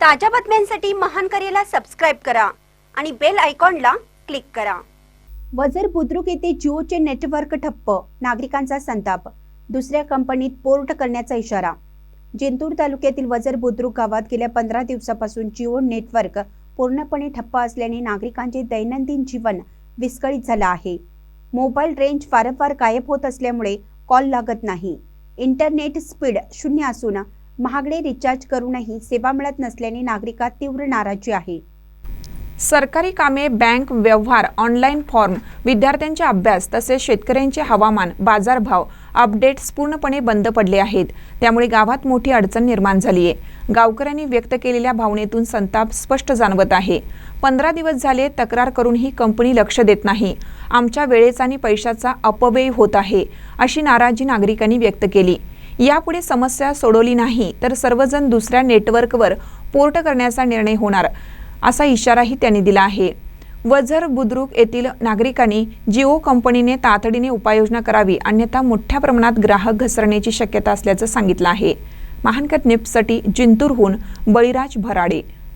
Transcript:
ताज्या बातम्यांसाठी महान करेला सबस्क्राईब करा आणि बेल आयकॉनला क्लिक करा. वजर बुद्रुक येथे जिओचे नेटवर्क ठप्प नागरिकांचा संताप. दुसऱ्या कंपनीत पोर्ट करण्याचा इशारा. जिंतूर तालुक्यातील वजर बुद्रुक गावात गेल्या पंधरा दिवसापासून जिओ नेटवर्क पूर्णपणे ठप्प असल्याने नागरिकांचे दैनंदिन जीवन विस्कळीत झालं आहे. मोबाईल रेंज वारंवार गायब होत असल्यामुळे कॉल लागत नाही. इंटरनेट स्पीड शून्य असून महागडे रिचार्ज करूनही सेवा मिळत नसल्याने नागरिकात तीव्र नाराजी आहे. सरकारी कामे बँक व्यवहार ऑनलाईन फॉर्म विद्यार्थ्यांचे अभ्यास तसेच शेतकऱ्यांचे हवामान बाजारभाव अपडेट्स पूर्णपणे बंद पडले आहेत. त्यामुळे गावात मोठी अडचण निर्माण झाली आहे गावकऱ्यांनी व्यक्त केलेल्या भावनेतून संताप स्पष्ट जाणवत आहे. पंधरा दिवस झाले तक्रार करूनही कंपनी लक्ष देत नाही. आमच्या वेळेचा आणि पैशाचा अपव्यय होत आहे अशी नाराजी नागरिकांनी व्यक्त केली. यापुढे समस्या सोडवली नाही तर सर्वजण दुसऱ्या नेटवर्कवर पोर्ट करण्याचा निर्णय होणार असा इशाराही त्यांनी दिला आहे. वझर बुद्रुक येथील नागरिकांनी जिओ कंपनीने तातडीने उपाययोजना करावी अन्यथा मोठ्या प्रमाणात ग्राहक घसरण्याची शक्यता असल्याचं सांगितलं आहे. महानकत निप्ससाठी जिंतूरहून बळीराज भराडे